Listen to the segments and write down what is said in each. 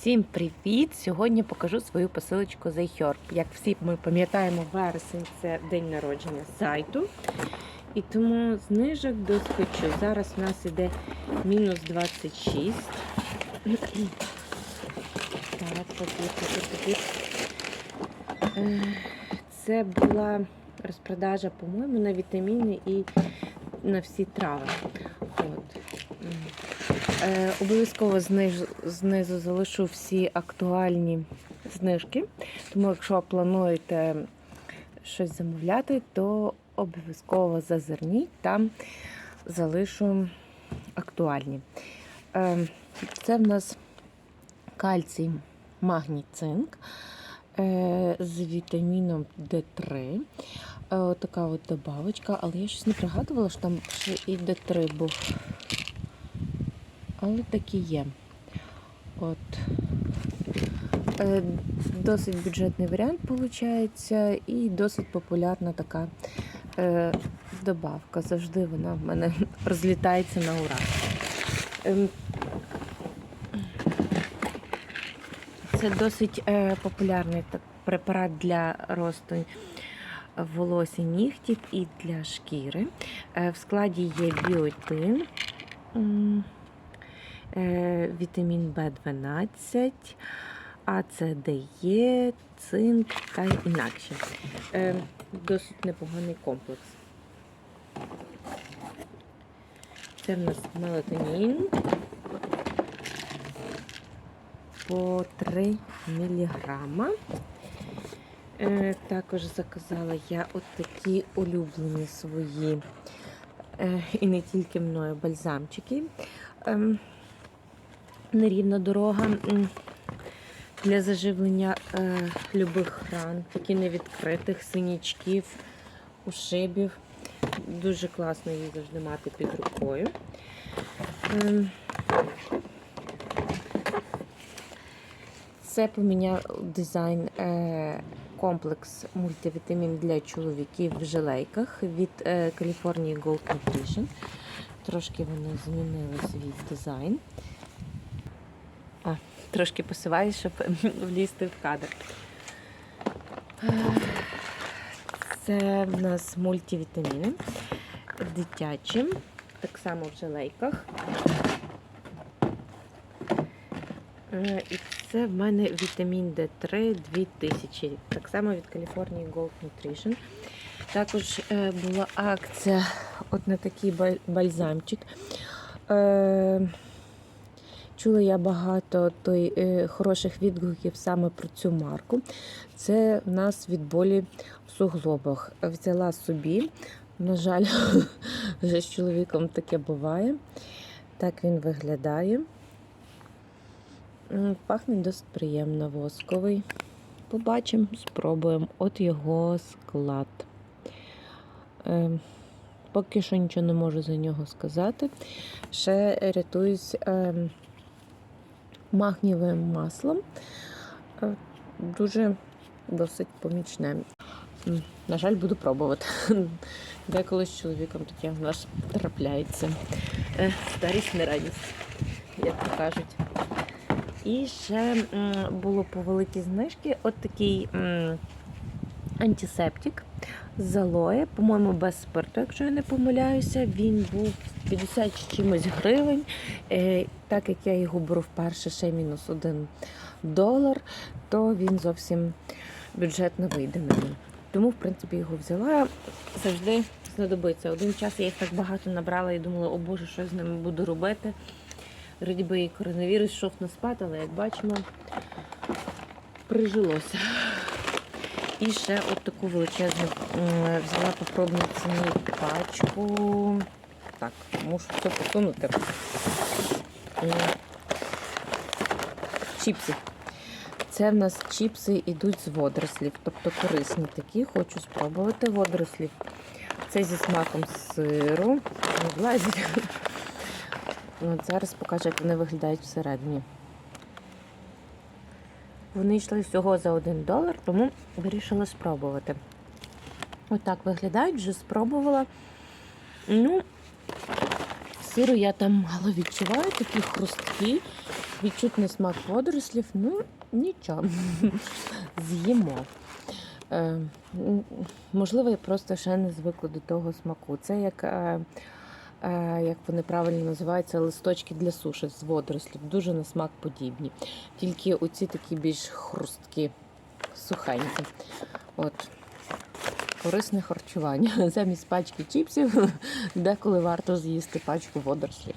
Всім привіт! Сьогодні покажу свою посилочку з iHerb. Як всі ми пам'ятаємо, вересень це день народження сайту. І тому знижок доскочу. Зараз у нас іде мінус 26. Так, побіг, побіг, побіг. Е, Це була розпродажа, по-моєму, на вітаміни і на всі трави. Е, обов'язково зниж, знизу залишу всі актуальні знижки. Тому, якщо плануєте щось замовляти, то обов'язково зазирніть, там залишу актуальні. Е, це в нас кальцій, магній, цинк е, з вітаміном D3. Е, така от добавочка, але я щось не пригадувала, що там ще і D3 був. Але так і є. От. Е, Досить бюджетний варіант виходить, і досить популярна така е, добавка. Завжди вона в мене розлітається на ура. Ем, Це досить е, популярний препарат для росту волосся, нігтів і для шкіри. В складі є біотин, е, вітамін В12, АЦДЕ, цинк та інакше. Е, досить непоганий комплекс. Це в нас мелатонін по 3 міліграма. Е, також заказала я от такі улюблені свої, і не тільки мною, бальзамчики. Е, нерівна дорога для заживлення е, любих ран, такі невідкритих синячків, ушибів. Дуже класно її завжди мати під рукою. Ем, Це поміняв дизайн е, комплекс мультивітамін для чоловіків в жилейках від е, California Gold Nutrition. Трошки вони змінили свій дизайн. А, трошки посиваю, щоб влізти в кадр. Е, Це в нас мультивітаміни дитячі, так само в жилейках. Е, І це в мене вітамін D3 2000, так само від California Gold Nutrition. Також е, була акція от на такий бальзамчик. Чула я багато той, е, хороших відгуків саме про цю марку. Це в нас від болі в суглобах. Взяла собі. На жаль, вже з чоловіком таке буває. Так він виглядає. Пахне досить приємно, восковий. Побачимо, спробуємо. От його склад. Е, поки що нічого не можу за нього сказати. Ще рятуюсь е, магнієвим маслом. Е, дуже досить помічне. На жаль, буду пробувати. Деколи з чоловіком таке в нас трапляється. Старість не радість, як то кажуть. І ще було по великій знижці от такий антисептик з алоє, по-моєму, без спирту, якщо я не помиляюся. Він був 50 з чимось гривень. Е, так як я його беру вперше ще мінус один долар, то він зовсім бюджетно вийде мені. Тому, в принципі, його взяла. Завжди знадобиться. Один час я їх так багато набрала і думала, о Боже, що я з ними буду робити. Вроді би і коронавірус йшов на спад, але як бачимо, прижилося. І ще от таку величезну взяла по ціні пачку. Так, мушу все посунути. Чіпси. Це в нас чіпси йдуть з водорослів, тобто корисні такі. Хочу спробувати водорослів. Це зі смаком сиру. Влазить. Зараз покажу, як вони виглядають всередині. Вони йшли всього за 1 долар, тому вирішила спробувати. Отак виглядають, вже спробувала. Ну, сиру я там мало відчуваю, такі хрусткі, відчутний смак водорослів. Ну, нічого, з'їмо. Е, можливо, я просто ще не звикла до того смаку. Це як, е, як вони правильно називаються, листочки для суші з водорослів. Дуже на смак подібні. Тільки оці такі більш хрусткі, сухенькі. От. Корисне харчування. Замість пачки чіпсів деколи варто з'їсти пачку водорослів.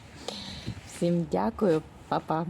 Всім дякую, па-па.